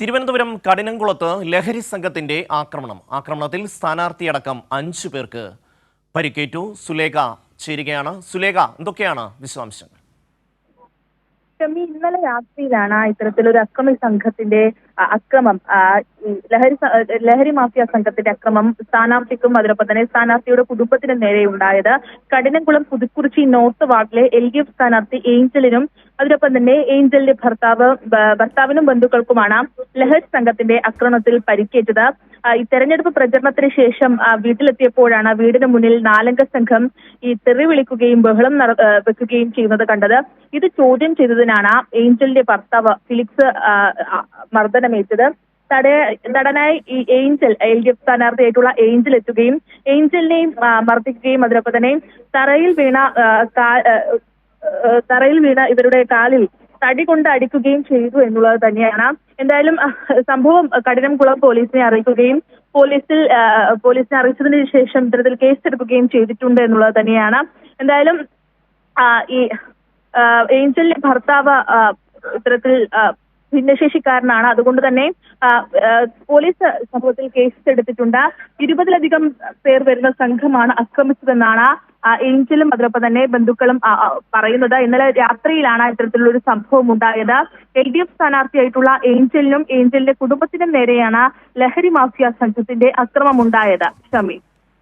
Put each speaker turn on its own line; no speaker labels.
തിരുവനന്തപുരം കഠിനംകുളത്ത് ലഹരി സംഘത്തിന്റെ ആക്രമണം. ആക്രമണത്തിൽ സ്ഥാനാർത്ഥിയടക്കം അഞ്ചു പേർക്ക് പരിക്കേറ്റു. സുലേഖ ചേരുകയാണ്. സുലേഖ എന്തൊക്കെയാണ് വിശദാംശങ്ങൾ?
ഇന്നലെ രാത്രിയിലാണ് ഇത്തരത്തിലൊരു അക്രമി സംഘത്തിന്റെ അക്രമം ലഹരി ലഹരി മാഫിയ സംഘത്തിന്റെ അക്രമം സ്ഥാനാർത്ഥിക്കും അതിനൊപ്പം തന്നെ സ്ഥാനാർത്ഥിയുടെ കുടുംബത്തിന് നേരെ ഉണ്ടായത് കഠിനംകുളം പുതുക്കുറിച്ചി നോർത്ത് വാർഡിലെ എൽ ഡി എഫ് സ്ഥാനാർത്ഥി ഏഞ്ചലിനും അതിനൊപ്പം തന്നെ ഏഞ്ചലിന്റെ ഭർത്താവ് ഭർത്താവിനും ബന്ധുക്കൾക്കുമാണ് ലഹജ് സംഘത്തിന്റെ ആക്രമണത്തിൽ പരിക്കേറ്റത്. ഈ തെരഞ്ഞെടുപ്പ് പ്രചരണത്തിന് ശേഷം വീട്ടിലെത്തിയപ്പോഴാണ് വീടിന് മുന്നിൽ നാലംഗ സംഘം ഈ തെറി വിളിക്കുകയും ബഹളം വെക്കുകയും ചെയ്യുന്നത് കണ്ടത്. ഇത് ചോദ്യം ചെയ്തതിനാണ് ഏഞ്ചലിന്റെ ഭർത്താവ് ഫിലിക്സ് മർദ്ദനമേറ്റത്. നടനായി ഈ ഏഞ്ചൽ എൽ ഡി എഫ് സ്ഥാനാർത്ഥിയായിട്ടുള്ള ഏഞ്ചൽ എത്തുകയും ഏഞ്ചലിനെയും മർദ്ദിക്കുകയും അതിനൊപ്പം തന്നെ തറയിൽ വീണ തറയിൽ വീണ ഇവരുടെ കാലിൽ തടി കൊണ്ട് അടിക്കുകയും ചെയ്തു എന്നുള്ളത് തന്നെയാണ്. എന്തായാലും സംഭവം കഠിനംകുളം പോലീസിനെ അറിയിക്കുകയും പോലീസിൽ പോലീസിനെ അറിയിച്ചതിന് ശേഷം ഇത്തരത്തിൽ കേസെടുക്കുകയും ചെയ്തിട്ടുണ്ട് എന്നുള്ളത് തന്നെയാണ്. എന്തായാലും ഈ ഏഞ്ചലിന്റെ ഭർത്താവ് ഇത്തരത്തിൽ ഭിന്നശേഷിക്കാരനാണ്. അതുകൊണ്ട് തന്നെ പോലീസ് സംഭവത്തിൽ കേസ് എടുത്തിട്ടുണ്ട് ഇരുപതിലധികം പേർ വരുന്ന സംഘമാണ് ആക്രമിച്ചതെന്നാണ് ഏഞ്ചലും അതിനൊപ്പം തന്നെ ബന്ധുക്കളും പറയുന്നത് ഇന്നലെ രാത്രിയിലാണ് ഇത്തരത്തിലുള്ള ഒരു സംഭവം ഉണ്ടായത്. എൽ ഡി എഫ് സ്ഥാനാർത്ഥിയായിട്ടുള്ള ഏഞ്ചലിനും ഏഞ്ചലിന്റെ കുടുംബത്തിനും നേരെയാണ് ലഹരി മാഫിയ സംഘത്തിന്റെ അക്രമം ഉണ്ടായത്. ഷമി.